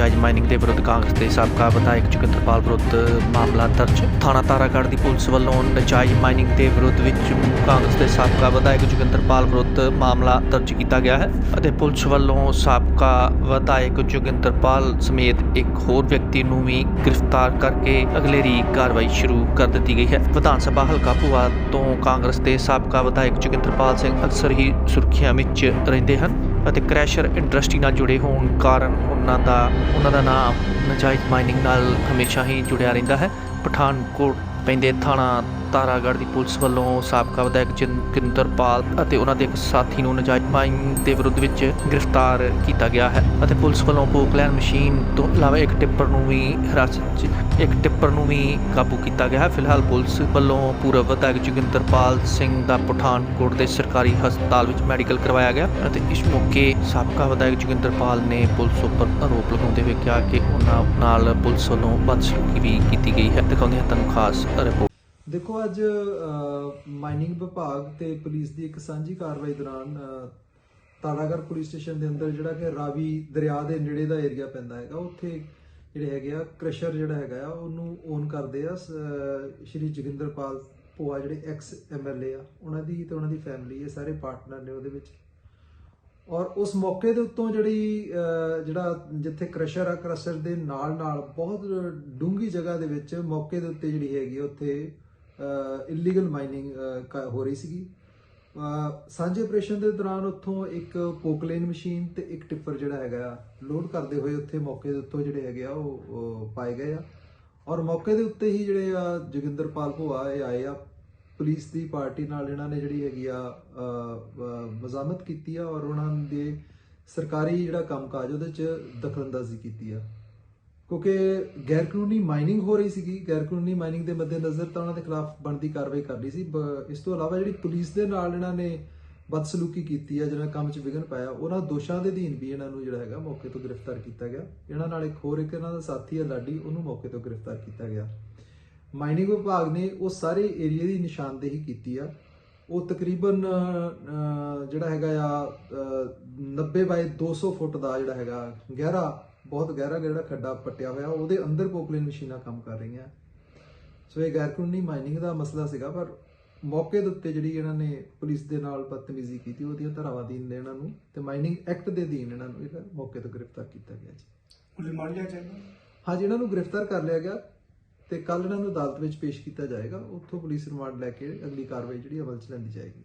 ਨਜਾਇਜ਼ ਮਾਈਨਿੰਗ ਦੇ ਵਿਰੁੱਧ ਕਾਂਗਰਸ ਦੇ ਸਾਬਕਾ ਵਿਧਾਇਕ ਜੋਗਿੰਦਰਪਾਲ ਵਿਰੁੱਧ ਮਾਮਲਾ ਦਰਜ। ਥਾਣਾ ਤਾਰਾਗੜ੍ਹ ਦੀ ਪੁਲਿਸ ਵੱਲੋਂ ਨਜਾਇਜ਼ ਮਾਈਨਿੰਗ ਦੇ ਵਿਰੁੱਧ ਵਿੱਚ ਕਾਂਗਰਸ ਦੇ ਸਾਬਕਾ ਵਿਧਾਇਕ ਜੋਗਿੰਦਰਪਾਲ ਵਿਰੁੱਧ ਮਾਮਲਾ ਦਰਜ ਕੀਤਾ ਗਿਆ ਹੈ ਅਤੇ ਪੁਲਿਸ ਵੱਲੋਂ ਸਾਬਕਾ ਵਿਧਾਇਕ ਜੋਗਿੰਦਰਪਾਲ ਸਮੇਤ ਇੱਕ ਹੋਰ ਵਿਅਕਤੀ ਨੂੰ ਵੀ ਗ੍ਰਿਫਤਾਰ ਕਰਕੇ ਅਗਲੇਰੀ ਕਾਰਵਾਈ ਸ਼ੁਰੂ ਕਰ ਦਿੱਤੀ ਗਈ ਹੈ। ਵਿਧਾਨ ਸਭਾ ਹਲਕਾ ਭੂਆ ਤੋਂ ਕਾਂਗਰਸ ਦੇ ਸਾਬਕਾ ਵਿਧਾਇਕ ਜੋਗਿੰਦਰਪਾਲ ਸਿੰਘ ਅਕਸਰ ਹੀ ਸੁਰਖੀਆਂ ਵਿੱਚ ਰਹਿੰਦੇ ਹਨ। ਅਤੇ ਕ੍ਰੈਸ਼ਰ ਇੰਡਸਟਰੀ ਨਾਲ ਜੁੜੇ ਹੋਣ ਕਾਰਨ ਉਹਨਾਂ ਦਾ ਉਹਨਾਂ ਦਾ ਨਾਮ ਨਜਾਇਜ਼ ਮਾਈਨਿੰਗ ਨਾਲ ਹਮੇਸ਼ਾ ਹੀ ਜੁੜਿਆ ਰਹਿੰਦਾ ਹੈ। ਪਠਾਨਕੋਟ ਪੈਂਦੇ ਥਾਣਾ ਤਾਰਾਗੜ੍ਹ ਦੀ ਪੁਲਿਸ ਵੱਲੋਂ ਸਾਬਕਾ ਵਿਧਾਇਕ ਜੋਗਿੰਦਰਪਾਲ ਅਤੇ ਉਹਨਾਂ ਦੇ ਇੱਕ ਸਾਥੀ ਨੂੰ ਨਜਾਇਜ਼ ਮਾਈਨਿੰਗ ਦੇ ਵਿਰੁੱਧ ਵਿੱਚ ਗ੍ਰਿਫਤਾਰ ਕੀਤਾ ਗਿਆ ਹੈ ਅਤੇ ਪੁਲਿਸ ਵੱਲੋਂ ਪੋਕਲੈਨ ਮਸ਼ੀਨ ਤੋਂ ਇਲਾਵਾ ਇੱਕ ਟਿੱਪਰ ਨੂੰ ਵੀ ਹਿਰਾਸਤ 'ਚ, ਇੱਕ ਟਿੱਪਰ ਨੂੰ ਵੀ ਕਾਬੂ ਕੀਤਾ ਗਿਆ ਹੈ। ਫਿਲਹਾਲ ਪੁਲਿਸ ਵੱਲੋਂ ਪੂਰਵ ਵਿਧਾਇਕ ਜੋਗਿੰਦਰਪਾਲ ਸਿੰਘ ਦਾ ਪਠਾਨਕੋਟ ਦੇ ਸਰਕਾਰੀ ਹਸਪਤਾਲ ਵਿੱਚ ਮੈਡੀਕਲ ਕਰਵਾਇਆ ਗਿਆ ਅਤੇ ਇਸ ਮੌਕੇ ਸਾਬਕਾ ਵਿਧਾਇਕ ਜੋਗਿੰਦਰਪਾਲ ਨੇ ਪੁਲਿਸ ਉੱਪਰ ਆਰੋਪ ਲਗਾਉਂਦੇ ਹੋਏ ਕਿਹਾ ਕਿ ਉਹਨਾਂ ਨਾਲ ਪੁਲਿਸ ਵੱਲੋਂ ਬਦਸਲੂਕੀ ਵੀ ਕੀਤੀ ਗਈ ਹੈ। ਦਿਖਾਉਂਦੇ ਹਾਂ ਤੁਹਾਨੂੰ ਖਾਸ ਰਿਪੋਰਟ। ਦੇਖੋ ਅੱਜ ਮਾਈਨਿੰਗ ਵਿਭਾਗ ਤੇ ਪੁਲਿਸ ਦੀ ਇੱਕ ਸਾਂਝੀ ਕਾਰਵਾਈ ਦੌਰਾਨ ਅ, ਪੁਲਿਸ ਸਟੇਸ਼ਨ ਦੇ ਅੰਦਰ ਜਿਹੜਾ ਕਿ ਰਾਵੀ ਦਰਿਆ ਦੇ ਨੇੜੇ ਦਾ ਏਰੀਆ ਪੈਂਦਾ ਹੈਗਾ ਉੱਥੇ ਜਿਹੜੇ ਹੈਗੇ ਆ ਕ੍ਰਸ਼ਰ ਜਿਹੜਾ ਹੈਗਾ ਆ ਉਹਨੂੰ ਓਨ ਕਰਦੇ ਆ ਸ- ਅ, ਸ਼੍ਰੀ ਜੋਗਿੰਦਰਪਾਲ ਭੋਆ ਜਿਹੜੇ ਐਕਸ ਐਮਐਲਏ ਆ ਉਹਨਾਂ ਦੀ ਤੇ ਉਹਨਾਂ ਦੀ ਫੈਮਿਲੀ ਇਹ ਸਾਰੇ ਪਾਰਟਨਰ ਨੇ ਉਹਦੇ ਵਿੱਚ। ਔਰ ਉਸ ਮੌਕੇ ਦੇ ਉੱਤੋਂ ਜਿਹੜੀ ਜਿਹੜਾ ਜਿੱਥੇ ਕ੍ਰਸ਼ਰ ਆ ਕ੍ਰਸ਼ਰ ਦੇ ਨਾਲ ਨਾਲ ਬਹੁਤ ਡੂੰਗੀ ਜਗ੍ਹਾ ਦੇ ਵਿੱਚ ਮੌਕੇ ਦੇ ਉੱਤੇ ਜਿਹੜੀ ਹੈਗੀ ਆ, ਉੱਥੇ ਇਲੀਗਲ ਮਾਈਨਿੰਗ ਹੋ ਰਹੀ ਸੀਗੀ। ਸਾਂਝੇ ਆਪਰੇਸ਼ਨ ਦੇ ਦੌਰਾਨ ਉੱਥੋਂ ਇੱਕ ਪੋਕਲੇਨ ਮਸ਼ੀਨ ਤੇ ਇੱਕ ਟਿੱਪਰ ਜਿਹੜਾ ਹੈਗਾ ਲੋਡ ਕਰਦੇ ਹੋਏ ਉੱਥੇ ਮੌਕੇ ਦੇ ਉੱਤੋਂ ਜਿਹੜੇ ਹੈਗੇ ਆ ਉਹ ਪਾਏ ਗਏ ਆ। ਔਰ ਮੌਕੇ ਦੇ ਉੱਤੇ ਹੀ ਜਿਹੜੇ ਆ ਜੋਗਿੰਦਰਪਾਲ ਭੋਆ ਇਹ ਆਏ ਆ ਪੁਲਿਸ ਦੀ ਪਾਰਟੀ ਨਾਲ ਇਹਨਾਂ ਨੇ ਜਿਹੜੀ ਹੈਗੀ ਆ ਅ, ਮਜ਼ਾਮਤ ਕੀਤੀ ਆ ਔਰ ਉਹਨਾਂ ਦੇ ਸਰਕਾਰੀ ਜਿਹੜਾ ਕੰਮਕਾਜ ਉਹਦੇ ਚ ਦਖਲਅੰਦਾਜ਼ੀ ਕੀਤੀ ਆ। ਕਿਉਂਕਿ ਗੈਰ ਕਾਨੂੰਨੀ ਮਾਈਨਿੰਗ ਹੋ ਰਹੀ ਸੀਗੀ ਗੈਰ ਕਾਨੂੰਨੀ ਮਾਈਨਿੰਗ ਦੇ ਮੱਦੇਨਜ਼ਰ ਤਾਂ ਉਹਨਾਂ ਦੇ ਖਿਲਾਫ ਬਣਦੀ ਕਾਰਵਾਈ ਕਰਨੀ ਸੀ ਬ- ਇਸ ਤੋਂ ਇਲਾਵਾ ਜਿਹੜੀ ਪੁਲਿਸ ਦੇ ਨਾਲ ਇਹਨਾਂ ਨੇ ਬਦਸਲੂਕੀ ਕੀਤੀ ਆ ਜਿਹੜਾ ਕੰਮ 'ਚ ਵਿਘਨ ਪਾਇਆ ਉਹਨਾਂ ਦੋਸ਼ਾਂ ਦੇ ਅਧੀਨ ਵੀ ਇਹਨਾਂ ਨੂੰ ਜਿਹੜਾ ਹੈਗਾ ਮੌਕੇ ਤੋਂ ਗ੍ਰਿਫਤਾਰ ਕੀਤਾ ਗਿਆ। ਇਹਨਾਂ ਨਾਲ ਇੱਕ ਹੋਰ ਇੱਕ ਇਹਨਾਂ ਦਾ ਸਾਥੀ ਹੈ ਲਾਡੀ ਉਹਨੂੰ ਮੌਕੇ ਤੋਂ ਗ੍ਰਿਫਤਾਰ ਕੀਤਾ ਗਿਆ। ਮਾਈਨਿੰਗ ਵਿਭਾਗ ਨੇ ਉਹ ਸਾਰੇ ਏਰੀਆ ਦੀ ਨਿਸ਼ਾਨਦੇਹੀ ਕੀਤੀ ਆ। ਉਹ ਤਕਰੀਬਨ ਜਿਹੜਾ ਹੈਗਾ ਆ ਅਹ, 90 ਬਾਈ 200 ਫੁੱਟ ਦਾ ਜਿਹੜਾ ਹੈਗਾ ਗਹਿਰਾ ਬਹੁਤ ਗਹਿਰਾ ਜਿਹੜਾ ਖੱਡਾ ਪੱਟਿਆ ਹੋਇਆ ਉਹਦੇ ਅੰਦਰ ਪੋਕਲੇਨ ਮਸ਼ੀਨਾਂ ਕੰਮ ਕਰ ਰਹੀਆਂ। ਸੋ ਇਹ ਗੈਰ ਕਾਨੂੰਨੀ ਮਾਈਨਿੰਗ ਦਾ ਮਸਲਾ ਸੀਗਾ ਪਰ ਮੌਕੇ ਦੇ ਉੱਤੇ ਜਿਹੜੀ ਇਹਨਾਂ ਨੇ ਪੁਲਿਸ ਦੇ ਨਾਲ ਬਦਤਮੀਜ਼ੀ ਕੀਤੀ ਉਹਦੀਆਂ ਧਾਰਾਵਾਂ ਨੇ ਇਹਨਾਂ ਨੂੰ ਤੇ ਮਾਈਨਿੰਗ ਐਕਟ ਦੇ ਅਧੀਨ ਇਹਨਾਂ ਨੂੰ ਜਿਹੜਾ ਮੌਕੇ ਤੋਂ ਗ੍ਰਿਫਤਾਰ ਕੀਤਾ ਗਿਆ ਜੀ। ਰਿਮਾਂਡ ਲਿਆ ਜਾਏਗਾ ਹਾਂਜੀ ਇਹਨਾਂ ਨੂੰ ਗ੍ਰਿਫਤਾਰ ਕਰ ਲਿਆ ਗਿਆ। ਤੇ ਕੱਲ ਇਹਨਾਂ ਨੂੰ ਅਦਾਲਤ ਵਿੱਚ ਪੇਸ਼ ਕੀਤਾ ਜਾਏਗਾ। ਉੱਥੋਂ ਪੁਲਿਸ ਰਿਮਾਂਡ ਲੈ ਕੇ ਅਗਲੀ ਕਾਰਵਾਈ ਜਿਹੜੀ ਅਮਲ 'ਚ ਲੈਂਦੀ ਜਾਏਗੀ।